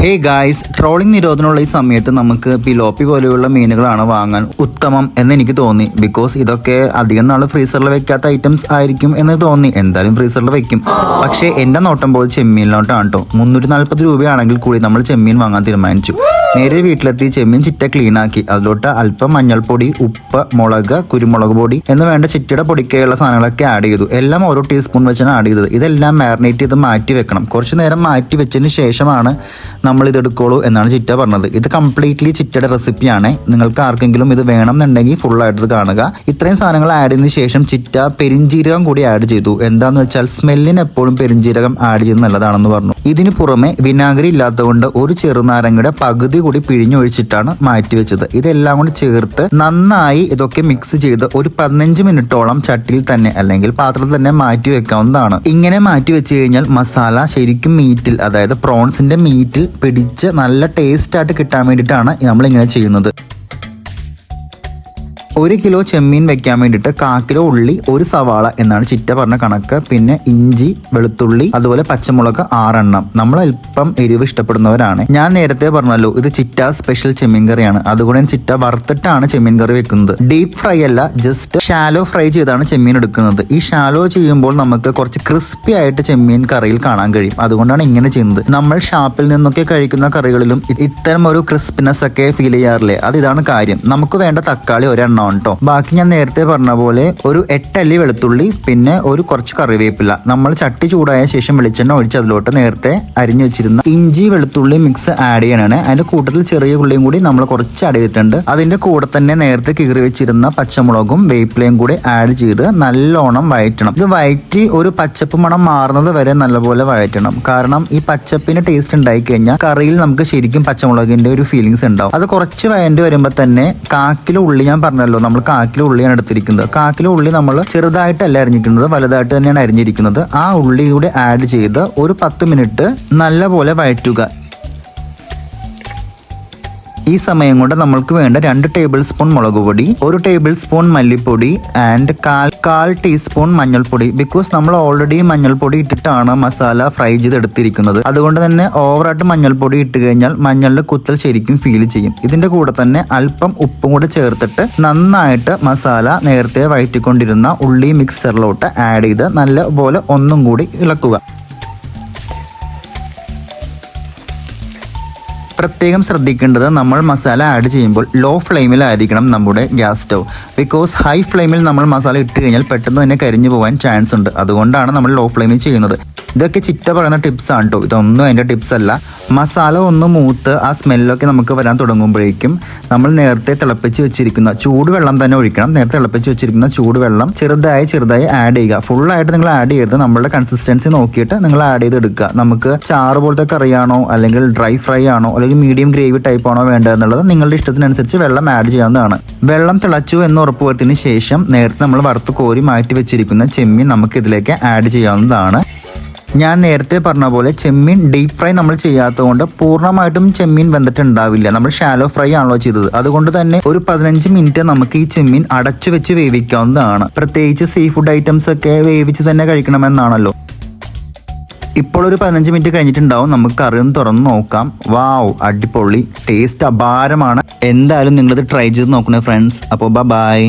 Hey guys trawling നിരോധനമുള്ള ഈ സമയത്ത് നമുക്ക് പിലോപ്പി പോലെയുള്ള മീനുകളാണ് വാങ്ങാൻ ഉത്തമം എന്ന് എനിക്ക് തോന്നി. ബിക്കോസ് ഇതൊക്കെ അധികം നാൾ ഫ്രീസറിൽ വെക്കാത്ത ഐറ്റംസ് ആയിരിക്കും എന്ന് തോന്നി. എന്തായാലും ഫ്രീസറിൽ വെക്കും. പക്ഷേ എന്റെ നോട്ടം പോലെ ചെമ്മീനിലോട്ടാണ് കേട്ടോ മുന്നൂറ്റി നാൽപ്പത് രൂപയാണെങ്കിൽ കൂടി നമ്മൾ ചെമ്മീൻ വാങ്ങാൻ തീരുമാനിച്ചു. നേരെ വീട്ടിലെത്തി ചെമ്മീൻ ചിറ്റ ക്ലീൻ ആക്കി അതിലോട്ട് അല്പം മഞ്ഞൾപ്പൊടി ഉപ്പ് മുളക് കുരുമുളക് പൊടി എന്ന് വേണ്ട ചിറ്റയുടെ പൊടിക്കായുള്ള സാധനങ്ങളൊക്കെ ആഡ് ചെയ്തു. എല്ലാം ഓരോ ടീസ്പൂൺ വെച്ചാണ് ആഡ് ചെയ്തത്. ഇതെല്ലാം മാരിനേറ്റ് ചെയ്ത് മാറ്റി വെക്കണം. കുറച്ച് നേരം മാറ്റി വെച്ചതിന് ശേഷമാണ് നമ്മൾ ഇത് എടുക്കുള്ളൂ എന്നാണ് ചിറ്റ പറഞ്ഞത്. ഇത് കംപ്ലീറ്റ്ലി ചിറ്റയുടെ റെസിപ്പിയാണ് നിങ്ങൾക്ക് ആർക്കെങ്കിലും ഇത് വേണമെന്നുണ്ടെങ്കിൽ ഫുൾ ആയിട്ട് ഇത് കാണുക. ഇത്രയും സാധനങ്ങൾ ആഡ് ചെയ്തതിന് ശേഷം ചിറ്റ പെരിഞ്ചീരകം കൂടി ആഡ് ചെയ്തു. എന്താണെന്ന് വെച്ചാൽ സ്മെല്ലിന് എപ്പോഴും പെരിഞ്ചീരകം ആഡ് ചെയ്യുന്നത് നല്ലതാണെന്ന് പറഞ്ഞു. ഇതിന് പുറമെ വിനാഗിരി ഇല്ലാത്തതുകൊണ്ട് ഒരു ചെറുനാരങ്ങയുടെ പകുതി കൂടി പിഴിഞ്ഞൊഴിച്ചിട്ടാണ് മാറ്റി വെച്ചത് ഇതെല്ലാം കൂടി ചേർത്ത് നന്നായി ഇതൊക്കെ മിക്സ് ചെയ്ത് ഒരു പതിനഞ്ച് മിനിറ്റോളം ചട്ടിയിൽ തന്നെ അല്ലെങ്കിൽ പാത്രത്തിൽ തന്നെ മാറ്റി വെക്കാവുന്നതാണ് ഇങ്ങനെ മാറ്റി വെച്ച് കഴിഞ്ഞാൽ മസാല ശരിക്കും മീറ്റിൽ അതായത് പ്രോൺസിന്റെ മീറ്റിൽ പിടിച്ച് നല്ല ടേസ്റ്റ് ആയിട്ട് കിട്ടാൻ വേണ്ടിയിട്ടാണ് നമ്മൾ ഇങ്ങനെ ചെയ്യുന്നത്. ഒരു കിലോ ചെമ്മീൻ വെക്കാൻ വേണ്ടിയിട്ട് കാ കിലോ ഉള്ളി ഒരു സവാള എന്നാണ് ചിറ്റ പറഞ്ഞ കണക്ക്. പിന്നെ ഇഞ്ചി വെളുത്തുള്ളി അതുപോലെ പച്ചമുളക് ആറെണ്ണം. നമ്മൾ അല്പം എരിവ് ഇഷ്ടപ്പെടുന്നവരാണ്. ഞാൻ നേരത്തെ പറഞ്ഞല്ലോ ഇത് ചിറ്റ സ്പെഷ്യൽ ചെമ്മീൻ കറിയാണ്. അതുകൊണ്ട് ഞാൻ ചിറ്റ വറുത്തിട്ടാണ് ചെമ്മീൻ കറി വെക്കുന്നത്. ഡീപ് ഫ്രൈ അല്ല ജസ്റ്റ് ഷാലോ ഫ്രൈ ചെയ്താണ് ചെമ്മീൻ എടുക്കുന്നത്. ഈ ഷാലോ ചെയ്യുമ്പോൾ നമുക്ക് കുറച്ച് ക്രിസ്പി ആയിട്ട് ചെമ്മീൻ കറിയിൽ കാണാൻ കഴിയും. അതുകൊണ്ടാണ് ഇങ്ങനെ ചെയ്യുന്നത്. നമ്മൾ ഷാപ്പിൽ നിന്നൊക്കെ കഴിക്കുന്ന കറികളിലും ഇത്തരം ഒരു ക്രിസ്പിനെസ് ഒക്കെ ഫീൽ ചെയ്യാറില്ലേ? അത് ഇതാണ് കാര്യം. നമുക്ക് വേണ്ട തക്കാളി ഒരെണ്ണം കേട്ടോ ബാക്കി ഞാൻ നേരത്തെ പറഞ്ഞ പോലെ ഒരു എട്ടല്ലി വെളുത്തുള്ളി പിന്നെ ഒരു കുറച്ച് കറിവേപ്പില. നമ്മൾ ചട്ടി ചൂടായ ശേഷം വെളിച്ചെണ്ണ ഒഴിച്ച് അതിലോട്ട് നേരത്തെ അരിഞ്ഞു വെച്ചിരുന്ന ഇഞ്ചി വെളുത്തുള്ളി മിക്സ് ആഡ് ചെയ്യണേ അതിന്റെ കൂട്ടത്തിൽ ചെറിയ ഉള്ളിയും കൂടി നമ്മൾ കുറച്ച് ആഡ് ചെയ്തിട്ടുണ്ട്. അതിന്റെ കൂടെ തന്നെ നേരത്തെ കീറി വെച്ചിരുന്ന പച്ചമുളകും വേപ്പിലയും കൂടി ആഡ് ചെയ്ത് നല്ലോണം വയറ്റണം. ഇത് വയറ്റി ഒരു പച്ചപ്പ് മണം മാറുന്നത് വരെ നല്ലപോലെ വയറ്റണം. കാരണം ഈ പച്ചപ്പിന്റെ ടേസ്റ്റ് ഉണ്ടായി കഴിഞ്ഞാൽ കറിയിൽ നമുക്ക് ശരിക്കും പച്ചമുളകിന്റെ ഒരു ഫീലിങ്സ് ഉണ്ടാവും. അത് കുറച്ച് വയണ്ടി വരുമ്പോൾ തന്നെ കാക്കിലുള്ളി ഞാൻ പറഞ്ഞല്ലോ നമ്മൾ കാക്കിലെ ഉള്ളിയാണ് എടുത്തിരിക്കുന്നത്. കാക്കിലെ ഉള്ളി നമ്മൾ ചെറുതായിട്ടല്ല അരിഞ്ഞിരിക്കുന്നത്. വലുതായിട്ട് തന്നെയാണ് അരിഞ്ഞിരിക്കുന്നത്. ആ ഉള്ളി കൂടി ആഡ് ചെയ്ത് ഒരു പത്ത് മിനിറ്റ് നല്ലപോലെ വഴറ്റുക ഈ സമയം കൊണ്ട് നമ്മൾക്ക് വേണ്ട രണ്ട് ടേബിൾ സ്പൂൺ മുളക് പൊടി ഒരു ടേബിൾ സ്പൂൺ മല്ലിപ്പൊടി ആൻഡ് കാൽ കാൽ ടീസ്പൂൺ മഞ്ഞൾപ്പൊടി. ബിക്കോസ് നമ്മൾ ഓൾറെഡി മഞ്ഞൾപ്പൊടി ഇട്ടിട്ടാണ് മസാല ഫ്രൈ ചെയ്തെടുത്തിരിക്കുന്നത്. അതുകൊണ്ട് തന്നെ ഓവറായിട്ട് മഞ്ഞൾപ്പൊടി ഇട്ട് കഴിഞ്ഞാൽ മഞ്ഞളിന്റെ കുത്തൽ ശരിക്കും ഫീൽ ചെയ്യും. ഇതിന്റെ കൂടെ തന്നെ അല്പം ഉപ്പും കൂടെ ചേർത്തിട്ട് നന്നായിട്ട് മസാല നേരത്തെ വഴറ്റിക്കൊണ്ടിരുന്ന ഉള്ളി മിക്സറിലോട്ട് ആഡ് ചെയ്ത് നല്ലപോലെ ഒന്നും കൂടി ഇളക്കുക. പ്രത്യേകം ശ്രദ്ധിക്കേണ്ടത് നമ്മൾ മസാല ആഡ് ചെയ്യുമ്പോൾ ലോ ഫ്ലെയിമിലായിരിക്കണം നമ്മുടെ ഗ്യാസ് സ്റ്റവ് ബിക്കോസ് ഹൈ ഫ്ലെയിമിൽ നമ്മൾ മസാല ഇട്ട് കഴിഞ്ഞാൽ പെട്ടെന്ന് തന്നെ കരിഞ്ഞു പോകാൻ ചാൻസ് ഉണ്ട്. അതുകൊണ്ടാണ് നമ്മൾ ലോ ഫ്ലെയിമിൽ ചെയ്യുന്നത്. ഇതൊക്കെ ചിറ്റ പറയുന്ന ടിപ്സ് ആണ് കേട്ടോ ഇതൊന്നും അതിന്റെ ടിപ്സ് അല്ല. മസാല ഒന്ന് മൂത്ത് ആ സ്മെല്ലൊക്കെ നമുക്ക് വരാൻ തുടങ്ങുമ്പോഴേക്കും നമ്മൾ നേരത്തെ തിളപ്പിച്ച് വെച്ചിരിക്കുന്ന ചൂടുവെള്ളം തന്നെ ഒഴിക്കണം. നേരത്തെ തിളപ്പിച്ച് വെച്ചിരിക്കുന്ന ചൂടുവെള്ളം ചെറുതായി ചെറുതായി ആഡ് ചെയ്യുക. ഫുള്ളായിട്ട് നിങ്ങൾ ആഡ് ചെയ്യരുത്. നമ്മളുടെ കൺസിസ്റ്റൻസി നോക്കിയിട്ട് നിങ്ങൾ ആഡ് ചെയ്ത് എടുക്കുക നമുക്ക് ചാറ് പോലത്തെ കറിയാണോ അല്ലെങ്കിൽ ഡ്രൈ ഫ്രൈ ആണോ അല്ലെങ്കിൽ മീഡിയം ഗ്രേവി ടൈപ്പ് ആണോ വേണ്ടത് എന്നുള്ളത് നിങ്ങളുടെ ഇഷ്ടത്തിനനുസരിച്ച് വെള്ളം ആഡ് ചെയ്യാവുന്നതാണ്. വെള്ളം തിളച്ചു എന്ന് ഉറപ്പുവരുത്തിയതിന് ശേഷം നേരത്തെ നമ്മൾ വറുത്ത് കോരി മാറ്റി വെച്ചിരിക്കുന്ന ചെമ്മീൻ നമുക്ക് ഇതിലേക്ക് ആഡ് ചെയ്യാവുന്നതാണ്. ഞാൻ നേരത്തെ പറഞ്ഞ പോലെ ചെമ്മീൻ ഡീപ്പ് ഫ്രൈ നമ്മൾ ചെയ്യാത്തതുകൊണ്ട് പൂർണമായിട്ടും ചെമ്മീൻ വെന്തിട്ടുണ്ടാവില്ല. നമ്മൾ ഷാലോ ഫ്രൈ ആണല്ലോ ചെയ്തത്. അതുകൊണ്ട് തന്നെ ഒരു പതിനഞ്ച് മിനിറ്റ് നമുക്ക് ഈ ചെമ്മീൻ അടച്ചു വെച്ച് വേവിക്കാവുന്നതാണ്. പ്രത്യേകിച്ച് സീ ഫുഡ് ഐറ്റംസ് ഒക്കെ വേവിച്ച് തന്നെ കഴിക്കണമെന്നാണല്ലോ. ഇപ്പോൾ ഒരു പതിനഞ്ച് മിനിറ്റ് കഴിഞ്ഞിട്ടുണ്ടാവും. നമുക്ക് കറി ഒന്ന് തുറന്ന് നോക്കാം. വാവ് അടിപൊളി. ടേസ്റ്റ് അപാരമാണ്. എന്തായാലും നിങ്ങളിത് ട്രൈ ചെയ്ത് നോക്കണേ ഫ്രണ്ട്സ് അപ്പോൾ ബൈ